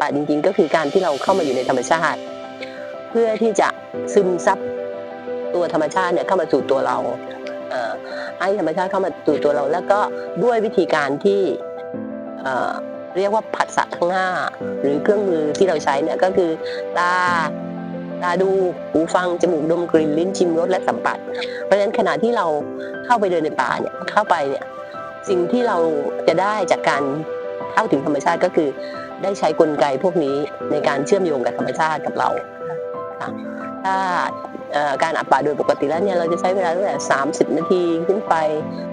ป่าจริงๆ ก็คือการที่เราเข้ามาอยู่ในธรรมชาติ เพื่อที่จะซึมซับตัวธรรมชาติเนี่ยเข้ามาสู่ตัวเราให้ธรรมชาติเข้ามาสู่ตัวเรา แล้วก็ด้วยวิธีการที่เอ่อเรียกว่าผัสสะทั้งห้าหรือเครื่องมือที่เราใช้เนี่ยก็คือตาตาดูหูฟังจมูกดมกลิ่นลิ้นชิมรสและสัมผัส เพราะฉะนั้นขณะที่เราเข้าไปเดินในป่าเนี่ยเข้าไปเนี่ยสิ่งที่เราจะได้จากการเข้าถึงธรรมชาติก็คือ ได้ใช้กลไกพวกนี้ในการเชื่อมโยงกับธรรมชาติกับเราถ้าการอัปป่าโดยปกติแล้วเนี่ยเราจะใช้เวลาตั้งแต่30 นาทีขึ้นไป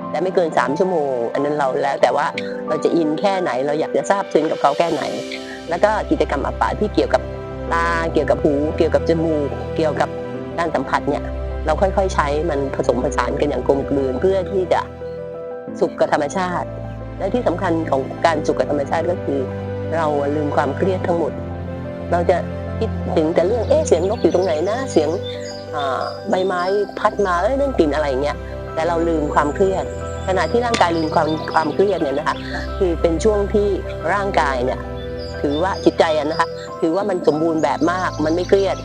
แต่ไม่เกิน 3 ชั่วโมง อันนั้นเราแล้วแต่ว่าเราจะอินแค่ไหน เราอยากจะทราบซึ้งกับเขาแค่ไหน แล้วก็กิจกรรมอัปป่าที่เกี่ยวกับตาเกี่ยวกับหู เกี่ยวกับจมูก เกี่ยวกับการสัมผัสเนี่ยเราค่อยๆ ใช้มันผสมผสานกันอย่างกลมกลืนเพื่อที่จะสุขกับธรรมชาติ และที่สำคัญของการสุขกับธรรมชาติก็คือ เราลืมความเครียดทั้งหมด เราจะคิดถึงแต่เรื่องเอ๊ะเสียงนกอยู่ตรงไหนนะเสียงใบไม้พัดมาเอ้ยเรื่องกลิ่นอะไรเงี้ยแต่เราลืมความเครียดขณะที่ร่างกายลืมความความเครียดเนี่ยนะคะคือเป็นช่วงที่ร่างกายเนี่ยถือว่าจิตใจนะคะถือว่ามันสมบูรณ์แบบมากมันไม่เครียด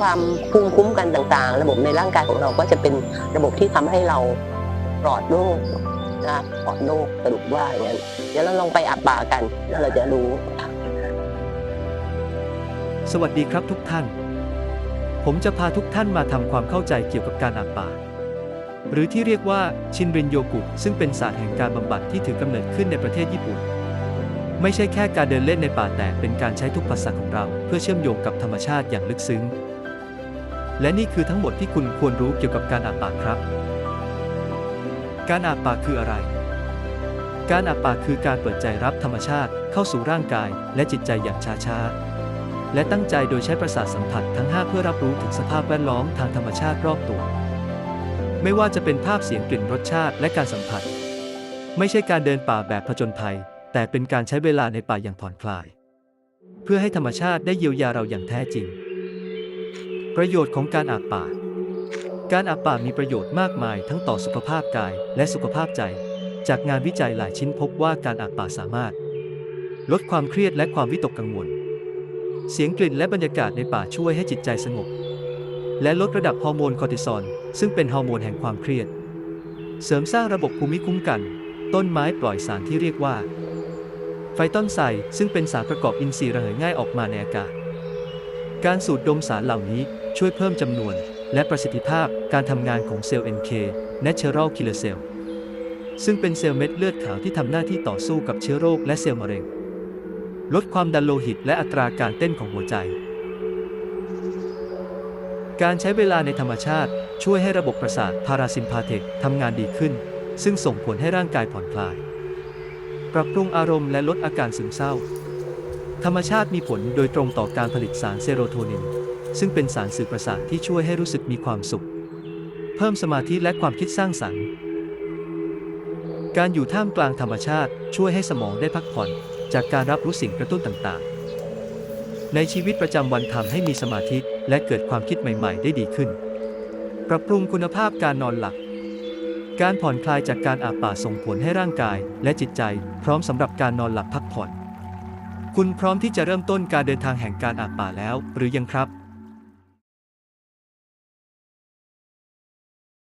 ความภูมิคุ้มกันต่างๆ ระบบในร่างกายของเราก็จะเป็นระบบที่ทำให้เราปลอดโรค นะปลอดโรคสรุปว่าอย่างนั้นเดี๋ยวเราลองไปอับป่ากัน แล้วเราจะรู้ สวัสดีครับทุกท่าน ผมจะพาทุกท่านมาทำความเข้าใจเกี่ยวกับการอาบป่า หรือที่เรียกว่าชินรินโยกุ ซึ่งเป็นศาสตร์แห่งการบำบัดที่ถือกำเนิดขึ้นในประเทศญี่ปุ่น ไม่ใช่แค่การเดินเล่นในป่าแต่เป็นการใช้ทุกภาษาของเรา เพื่อเชื่อมโยงกับธรรมชาติอย่างลึกซึ้ง และนี่คือทั้งหมดที่คุณควรรู้เกี่ยวกับการอาบป่าครับ การอาบป่าคืออะไร การอาบป่าคือการเปิดใจรับธรรมชาติเข้าสู่ร่างกายและจิตใจอย่างช้าๆ และตั้งใจโดยใช้ประสาทสัมผัสทั้ง 5 เพื่อรับรู้ถึงสภาพแวดล้อมทางธรรมชาติรอบตัว ไม่ว่าจะเป็นภาพเสียงกลิ่นรสชาติและการสัมผัส ไม่ใช่การเดินป่าแบบผจญภัย แต่เป็นการใช้เวลาในป่าอย่างผ่อนคลาย เพื่อให้ธรรมชาติได้เยียวยาเราอย่างแท้จริง ประโยชน์ของการอาบป่า การอาบป่ามีประโยชน์มากมายทั้งต่อสุขภาพกายและสุขภาพใจ จากงานวิจัยหลายชิ้นพบว่าการอาบป่าสามารถ ลดความเครียดและความวิตกกังวล เสียงกลิ่นและบรรยากาศในป่าช่วยให้จิตใจสงบ และลดระดับฮอร์โมนคอร์ติซอลซึ่งเป็นฮอร์โมนแห่งความเครียด เสริมสร้างระบบภูมิคุ้มกัน ต้นไม้ปล่อยสารที่เรียกว่า ไฟต้นไทรซึ่งเป็นสารประกอบอินทรีย์ระเหยง่ายออกมาในอากาศ การสูดดมสารเหล่านี้ช่วยเพิ่มจำนวน และประสิทธิภาพการทำงานของเซลล์ NK Natural Killer Cell ซึ่งเป็นเซลล์เม็ดเลือดขาวที่ทำหน้าที่ต่อสู้กับเชื้อโรคและเซลล์มะเร็ง ลดความดันโลหิตและอัตราการเต้นของหัวใจ การใช้เวลาในธรรมชาติช่วยให้ระบบประสาทพาราซิมพาเทกทำงานดีขึ้น ซึ่งส่งผลให้ร่างกายผ่อนคลาย ปรับปรุงอารมณ์และลดอาการซึมเศร้า ธรรมชาติมีผลโดยตรงต่อการผลิตสารเซโรโทนิน ซึ่งเป็นสารสื่อประสาทที่ช่วยให้รู้สึกมีความสุข เพิ่มสมาธิและความคิดสร้างสรรค์ การอยู่ท่ามกลางธรรมชาติ ช่วยให้สมองได้พักผ่อน จากการรับรู้สิ่งกระตุ้นต่างๆ ในชีวิตประจำวันทำให้มีสมาธิและเกิดความคิดใหม่ๆ ได้ดีขึ้น ปรับปรุงคุณภาพการนอนหลับการผ่อนคลายจากการอาบป่าส่งผลให้ร่างกายและจิตใจพร้อมสำหรับการนอนหลับพักผ่อน คุณพร้อมที่จะเริ่มต้นการเดินทางแห่งการอาบป่าแล้ว หรือยังครับ